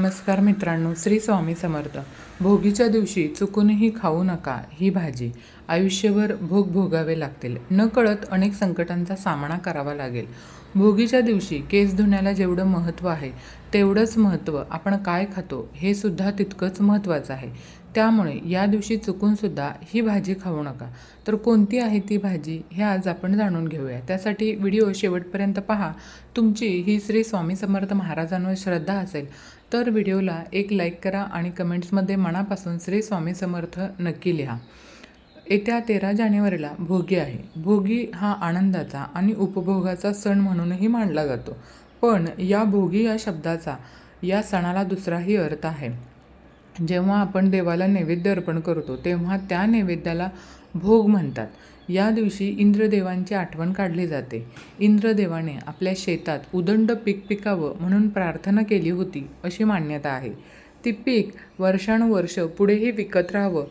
नमस्कार मित्रांनो श्री स्वामी समर्थ. भोगीच्या दिवशी चुकूनही खाऊ नका ही भाजी. आयुष्यभर भोग भोगावे लागतील. न कळत अनेक संकटांचा सामना करावा लागेल. भोगीच्या दिवशी केस धुण्याला जेवढं महत्त्व आहे तेवढंच महत्त्व आपण काय खातो हे सुद्धा तितकंच महत्त्वाचं आहे. त्यामुळे या दिवशी चुकूनसुद्धा ही भाजी खाऊ नका. तर कोणती आहे ती भाजी हे आज आपण जाणून घेऊया. त्यासाठी व्हिडिओ शेवटपर्यंत पहा. तुमची ही श्री स्वामी समर्थ महाराजांवर श्रद्धा असेल तर व्हिडिओला एक लाईक करा आणि कमेंट्समध्ये मनापासून श्री स्वामी समर्थ नक्की लिहा. येत्या तेरा जानेवारीला भोगी आहे. भोगी हा आनंदाचा आणि उपभोगाचा सण म्हणूनही मानला जातो. पण या भोगी या शब्दाचा या सणाला दुसराही अर्थ आहे. जेव्हा आपण देवाला नैवेद्य अर्पण करतो तेव्हा त्या नैवेद्याला भोग म्हणतात. या दिवशी इंद्रदेवांची आठवण काढली जाते. इंद्रदेवाने आपल्या शेतात उदंड पीक पिकावं म्हणून प्रार्थना केली होती अशी मान्यता आहे. ती पीक वर्षानुवर्ष पुढेही विकत राहावं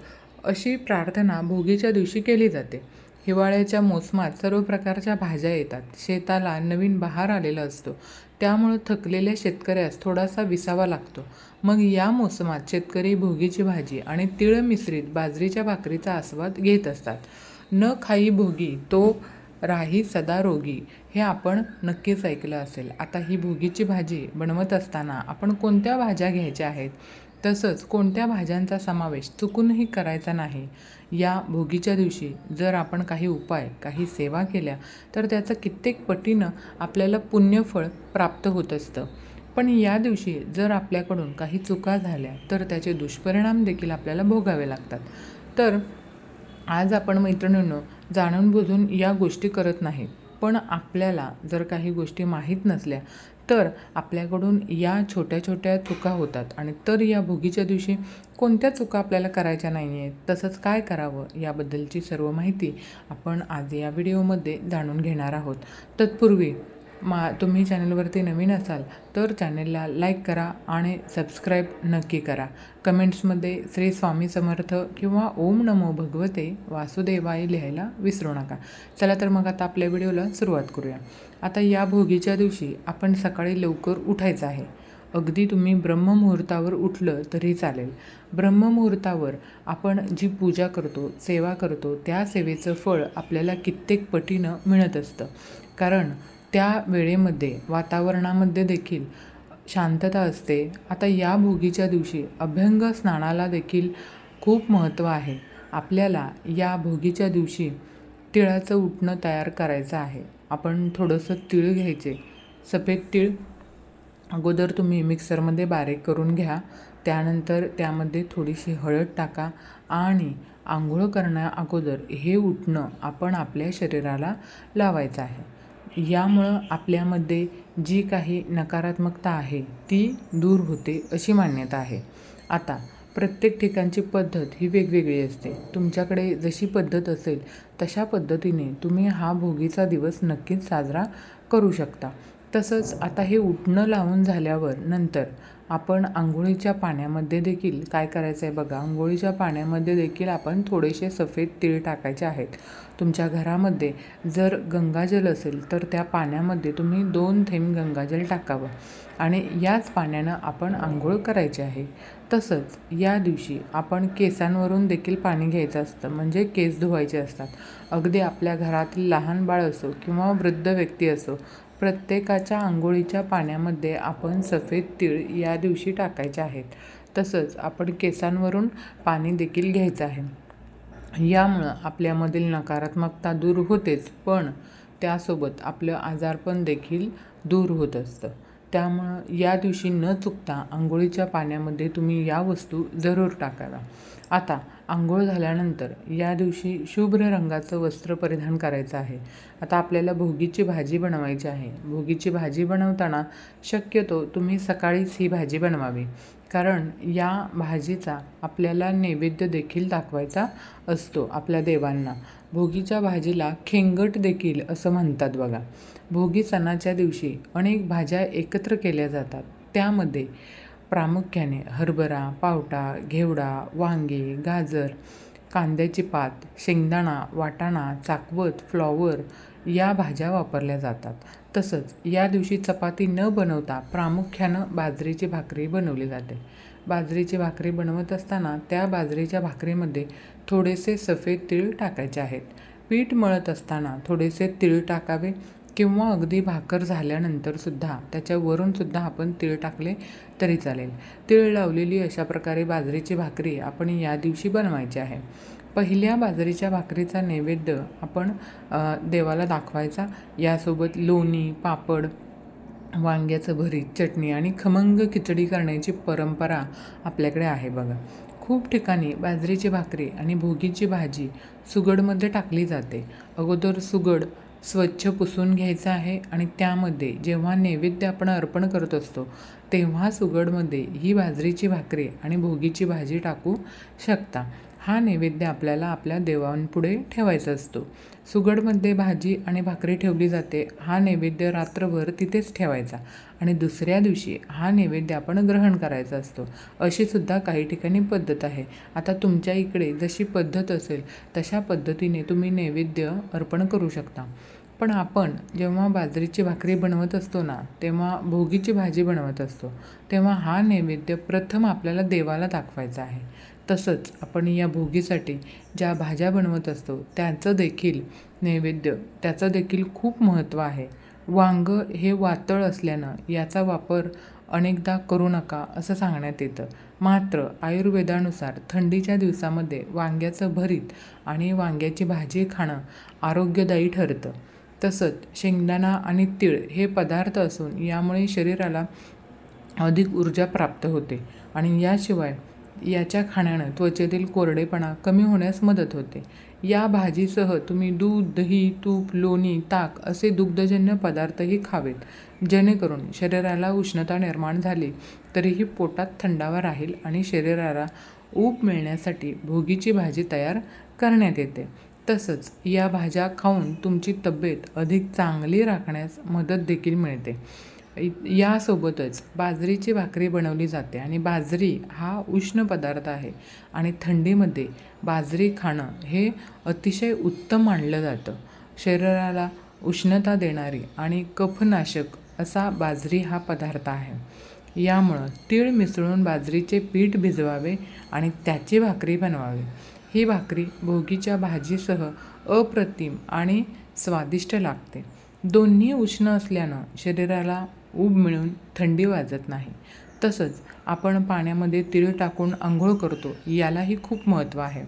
अशी प्रार्थना भोगीच्या दिवशी केली जाते. हिवाळ्याच्या मोसमात सर्व प्रकारच्या भाज्या येतात. शेताला नवीन बहार आलेला असतो. त्यामुळं थकलेल्या शेतकऱ्यास थोडासा विसावा लागतो. मग या मोसमात शेतकरी भोगीची भाजी आणि तिळ मिश्रित बाजरीच्या भाकरीचा आस्वाद घेत असतात. न खाई भोगी तो राही सदा रोगी. हे आपण नक्कीच ऐकलं असेल. आता ही भोगीची भाजी बनवत असताना आपण कोणत्या भाज्या घ्यायच्या आहेत? तसंच कोणत्या भाज्यांचा समावेश चुकूनही करायचा नाही? या भोगीच्या दिवशी जर आपण काही उपाय काही सेवा केल्या तर त्याचं कित्येक पटीनं आपल्याला पुण्यफळ प्राप्त होत असतं. पण या दिवशी जर आपल्याकडून काही चुका झाल्या तर त्याचे दुष्परिणाम देखील आपल्याला भोगावे लागतात. तर आज आपण मैत्रिणींनो जाणून बुजून या गोष्टी करत नाही. पण आपल्याला जर काही गोष्टी माहीत नसल्या तर आपल्याकडून या छोट्या छोट्या चुका होतात आणि तर या भोगीच्या दिवशी कोणत्या चुका आपल्याला करायच्या नाही आहेत तसंच काय करावं याबद्दलची सर्व माहिती आपण आज या व्हिडिओमध्ये जाणून घेणार आहोत. तत्पूर्वी मा तुम्ही चॅनलवरती नवीन असाल तर चॅनलला लाईक करा आणि सबस्क्राईब नक्की करा. कमेंट्समध्ये श्री स्वामी समर्थ किंवा ओम नमो भगवते वासुदेवाय लिहायला विसरू नका. चला तर मग आता आपल्या व्हिडिओला सुरुवात करूया. आता या भोगीच्या दिवशी आपण सकाळी लवकर उठायचं आहे. अगदी तुम्ही ब्रह्ममुहूर्तावर उठलं तरी चालेल. ब्रह्ममुहूर्तावर आपण जी पूजा करतो सेवा करतो त्या सेवेचं फळ आपल्याला कित्येक पटीनं मिळत असतं. कारण त्या वेळेमध्ये वातावरणामध्ये देखील शांतता असते. आता या भोगीच्या दिवशी अभ्यंग स्नानाला देखील खूप महत्त्व आहे. आपल्याला या भोगीच्या दिवशी तिळाचं उठणं तयार करायचं आहे. आपण थोडंसं तिळ घ्यायचे. सफेद तीळ अगोदर तुम्ही मिक्सरमध्ये बारीक करून घ्या. त्यानंतर त्यामध्ये थोडीशी हळद टाका आणि आंघोळ करण्या अगोदर हे उठणं आपण आपल्या शरीराला लावायचं आहे. यामुळं आपल्यामध्ये जी काही नकारात्मकता आहे ती दूर होते अशी मान्यता आहे. आता प्रत्येक ठिकाणची पद्धत ही वेगवेगळी असते. तुमच्याकडे जशी पद्धत असेल तशा पद्धतीने तुम्ही हा भोगीचा दिवस नक्कीच साजरा करू शकता. तसंच आता हे उठणं लावून झाल्यावर नंतर आपण आंघोळीच्या पाण्यामध्ये देखील काय करायचं आहे बघा? आंघोळीच्या पाण्यामध्ये देखील आपण थोडेसे सफेद तीळ टाकायचे आहेत. तुमच्या घरामध्ये जर गंगाजल असेल तर त्या पाण्यामध्ये तुम्ही दोन थेंब गंगाजल टाकावं आणि याच पाण्यानं आपण आंघोळ करायची आहे. तसंच या दिवशी आपण केसांवरून देखील पाणी घ्यायचं असतं म्हणजे केस धुवायचे असतात. अगदी आपल्या घरातील लहान बाळ असो किंवा वृद्ध व्यक्ती असो प्रत्येकाच्या आंघोळीच्या पाण्यामध्ये आपण सफेद तीळ या दिवशी टाकायचे आहेत. तसंच आपण केसांवरून पाणी देखील घ्यायचं आहे. यामुळं आपल्यामधील नकारात्मकता दूर होतेच पण त्यासोबत आपलं आजारपण देखील दूर होत असतं. त्यामुळं या दिवशी न चुकता आंघोळीच्या पाण्यामध्ये तुम्ही या वस्तू जरूर टाकाव्या आता आंघोळ झाल्यानंतर या दिवशी शुभ्र रंगाचं वस्त्र परिधान करायचं आहे. आता आपल्याला भोगीची भाजी बनवायची आहे. भोगीची भाजी बनवताना शक्यतो तुम्ही सकाळीच ही भाजी बनवावी. कारण या भाजीचा आपल्याला नैवेद्य देखील दाखवायचा असतो आपल्या देवांना. भोगीच्या भाजीला खेंगट देखील असं म्हणतात बघा. भोगी सणाच्या दिवशी अनेक भाज्या एकत्र केल्या जातात. त्यामध्ये प्रामुख्याने हरभरा पावटा घेवडा वांगे गाजर कांद्याची पात शेंगदाणा वाटाणा चाकवत फ्लॉवर या भाज्या वापरल्या जातात. तसंच या दिवशी चपाती न बनवता प्रामुख्यानं बाजरीची भाकरी बनवली जाते. बाजरीची भाकरी बनवत असताना त्या बाजरीच्या भाकरीमध्ये थोडेसे सफेद तीळ टाकायचे आहेत. पीठ मळत असताना थोडेसे तीळ टाकावे किंवा अगदी भाकर झाल्यानंतरसुद्धा त्याच्यावरूनसुद्धा आपण तीळ टाकले तरी चालेल. तीळ लावलेली अशा प्रकारे बाजरीची भाकरी आपण या दिवशी बनवायची आहे. पहिल्या बाजरीच्या भाकरीचा नैवेद्य आपण देवाला दाखवायचा. यासोबत लोणी पापड वांग्याचं भरीत चटणी आणि खमंग खिचडी करण्याची परंपरा आपल्याकडे आहे बघा. खूप ठिकाणी बाजरीची भाकरी आणि भोगीची भाजी सुगडमध्ये टाकली जाते. अगोदर सुगड स्वच्छ पुसून घ्यायचं आहे आणि त्यामध्ये जेव्हा नैवेद्य आपण अर्पण करत असतो तेव्हाच उघडमध्ये ही बाजरीची भाकरी आणि भोगीची भाजी टाकू शकता. हा नैवेद्य आपल्याला आपल्या देवांपुढे ठेवायचा असतो. सुगडमध्ये भाजी आणि भाकरी ठेवली जाते हा नैवेद्य रात्रभर तिथेच ठेवायचा. आणि दुसऱ्या दिवशी हा नैवेद्य आपण ग्रहण करायचा असतो. अशी सुद्धा काही ठिकाणी पद्धत आहे. आता तुमच्या इकडे जशी पद्धत असेल तशा पद्धतीने तुम्ही नैवेद्य अर्पण करू शकता. पण आपण जेव्हा बाजरीची भाकरी बनवत असतो ना तेव्हा भोगीची भाजी बनवत असतो. तेव्हा हा नैवेद्य प्रथम आपल्याला देवाला दाखवायचा आहे. तसंच आपण या भोगीसाठी ज्या भाज्या बनवत असतो त्याचं देखील नैवेद्य त्याचं देखील खूप महत्त्व आहे. वांगं हे वातळ असल्यानं याचा वापर अनेकदा करू नका असं सांगण्यात येतं. मात्र आयुर्वेदानुसार थंडीच्या दिवसामध्ये वांग्याचं भरीत आणि वांग्याची भाजी खाणं आरोग्यदायी ठरतं. तसंच शेंगदाणा आणि तीळ हे पदार्थ असून यामुळे शरीराला अधिक ऊर्जा प्राप्त होते. आणि याशिवाय याच्या खाण्यानं त्वचेतील कोरडेपणा कमी होण्यास मदत होते. या भाजीसह तुम्ही दूध दही तूप लोणी ताक असे दुग्धजन्य पदार्थही खावेत. जेणेकरून शरीराला उष्णता निर्माण झाली तरीही पोटात थंडावा राहील आणि शरीराला ऊब मिळण्यासाठी भोगीची भाजी तयार करण्यात येते. तसंच या भाज्या खाऊन तुमची तब्येत अधिक चांगली राखण्यास मदत देखील मिळते. यासोबतच बाजरीची भाकरी बनवली जाते आणि बाजरी हा उष्ण पदार्थ आहे आणि थंडीमध्ये बाजरी खाणं हे अतिशय उत्तम मानलं जातं. शरीराला उष्णता देणारी आणि कफनाशक असा बाजरी हा पदार्थ आहे. यामुळं तीळ मिसळून बाजरीचे पीठ भिजवावे आणि त्याची भाकरी बनवावी. ही भाकरी भोगीच्या भाजीसह अप्रतिम आणि स्वादिष्ट लागते. दोन्ही उष्ण असल्यानं शरीराला ऊब मिळून थंडी वाजत नाही. तसंच आपण पाण्यामध्ये तिळ टाकून आंघोळ करतो यालाही खूप महत्त्व आहे.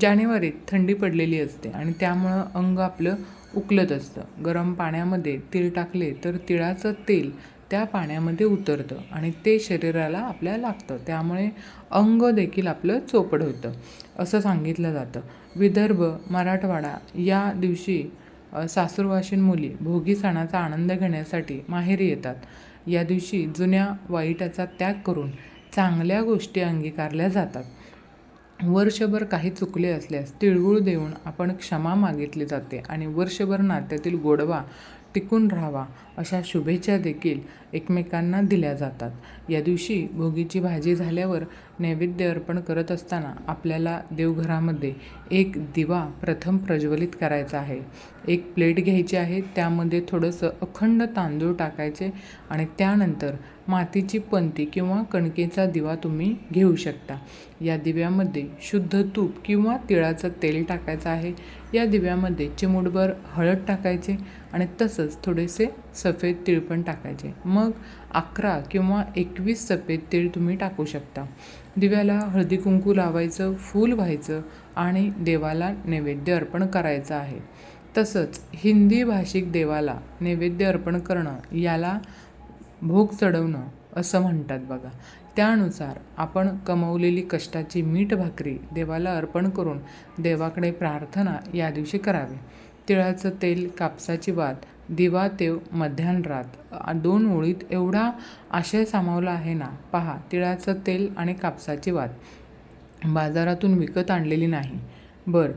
जानेवारीत थंडी पडलेली असते आणि त्यामुळं अंग आपलं उकलत असतं. गरम पाण्यामध्ये तीळ टाकले तर तिळाचं तेल त्या पाण्यामध्ये उतरतं आणि ते शरीराला आपल्या लागतं. त्यामुळे अंग देखील आपलं चोपड होतं असं सांगितलं जातं. विदर्भ मराठवाडा या दिवशी सासूरवाशीन मुली भोगी सणाचा आनंद घेण्यासाठी माहेरी येतात. या दिवशी जुन्या वाईटाचा त्याग करून चांगल्या गोष्टी अंगीकारल्या जातात. वर्षभर काही चुकले असल्यास तिळगुळ देऊन आपण क्षमा मागितली जाते आणि वर्षभर नात्यातील गोडवा टिकून राहावा अशा शुभेच्छा देखील एकमेकांना दिल्या जातात. या दिवशी भोगीची भाजी झाल्यावर नैवेद्य अर्पण करत असताना आपल्याला देवघरामध्ये एक दिवा प्रथम प्रज्वलित करायचा आहे. एक प्लेट घ्यायची आहे त्यामध्ये थोडंसं अखंड तांदूळ टाकायचे आणि त्यानंतर मातीची पंती किंवा कणकेचा दिवा तुम्ही घेऊ शकता. या दिव्यामध्ये शुद्ध तूप किंवा तिळाचं तेल टाकायचं आहे. या दिव्यामध्ये चिमूटभर हळद टाकायचे आणि तसंच थोडेसे सफेद तीळ पण टाकायचे. मग अकरा किंवा एकवीस सफेद तीळ तुम्ही टाकू शकता. दिव्याला हळदी कुंकू लावायचं फूल व्हायचं आणि देवाला नैवेद्य अर्पण करायचं आहे. तसंच हिंदी भाषिक देवाला नैवेद्य अर्पण करणं याला भोग चढवणं असं म्हणतात बघा. त्यानुसार आपण कमवलेली कष्टाची मीठ भाकरी देवाला अर्पण करून देवाकडे प्रार्थना या दिवशी करावी. तिळाचं तेल कापसाची वात दिवा तेव मध्यानरात दोन ओळीत एवढा आशय सामावला आहे ना? पहा तिळाचं तेल आणि कापसाची वात. बाजारातून विकत आणलेली नाही. बरं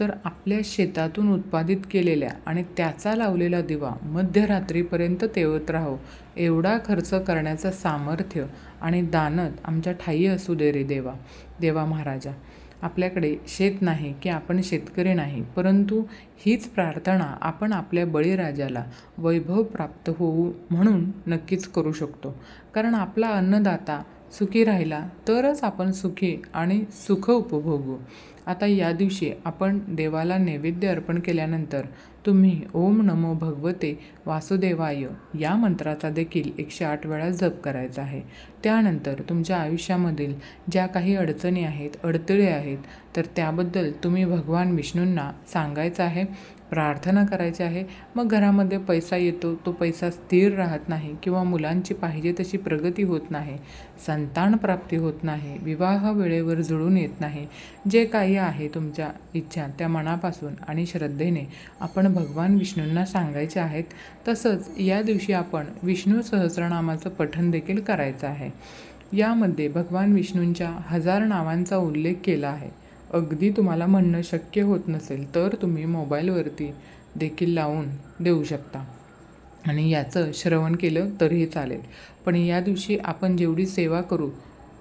तर आपल्या शेतातून उत्पादित केलेल्या आणि त्याचा लावलेला दिवा मध्यरात्रीपर्यंत तेवत राहो. एवढा खर्च करण्याचं सामर्थ्य आणि दानत आमच्या ठाई असू दे रे देवा. देवा महाराजा आपल्याकडे शेत नाही की आपण शेतकरी नाही परंतु हीच प्रार्थना आपण आपल्या बळीराजाला वैभव प्राप्त होऊ म्हणून नक्कीच करू शकतो. कारण आपला अन्नदाता सुखी राहिला तरच आपण सुखी आणि सुख उपभोगू. आता या दिवशी आपण देवाला नैवेद्य अर्पण केल्यानंतर तुम्ही ओम नमो भगवते वासुदेवाय या मंत्राचा देखील एकशे आठ वेळा जप करायचा आहे. त्यानंतर तुमच्या आयुष्यामधील ज्या काही अडचणी आहेत अडथळे आहेत तर त्याबद्दल तुम्ही भगवान विष्णूंना सांगायचं आहे. प्रार्थना करायची आहे. मग घरामध्ये पैसा येतो तो पैसा स्थिर राहत नाही किंवा मुलांची पाहिजे तशी प्रगती होत नाही संतान प्राप्ती होत नाही विवाह वेळेवर जुळून येत नाही. जे काही आहे तुमच्या इच्छा त्या मनापासून आणि श्रद्धेने आपण भगवान विष्णूंना सांगायचे आहेत. तसंच या दिवशी आपण विष्णू सहस्रनामाचं पठण देखील करायचं आहे. यामध्ये भगवान विष्णूंच्या हजार नावांचा उल्लेख केला आहे. अगदी तुम्हाला म्हणणं शक्य होत नसेल तर तुम्ही मोबाईलवरती देखील लावून देऊ शकता. आणि याचं श्रवण केलं तरीही चालेल. पण या दिवशी आपण जेवढी सेवा करू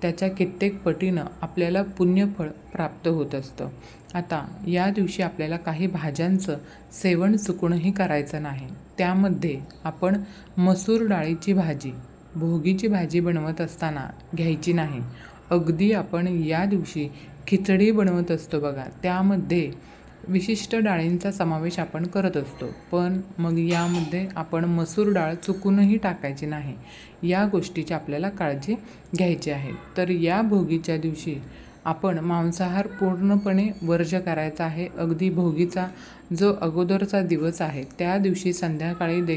त्याच्या कित्येक पटीनं आपल्याला पुण्यफळ प्राप्त होत असतं. आता या दिवशी आपल्याला काही भाज्यांचं सेवन चुकूनही करायचं नाही. त्यामध्ये आपण मसूर डाळीची भाजी भोगीची भाजी बनवत असताना घ्यायची नाही. अगदी आपण या दिवशी खिचडी बनवत असतो बघा. त्यामध्ये विशिष्ट डाळींचा समावेश आपण करत असतो. पण मग यामध्ये आपण मसूर डाळ चुकूनही टाकायची नाही. या गोष्टीची आपल्याला काळजी घ्यायची आहे. तर या भोगीच्या दिवशी आपण मांसाहार पूर्णपणे वर्ज करायचा आहे. अगदी भोगीचा जो अगोदरचा दिवस आहे त्या दिवशी संध्याकाळी दे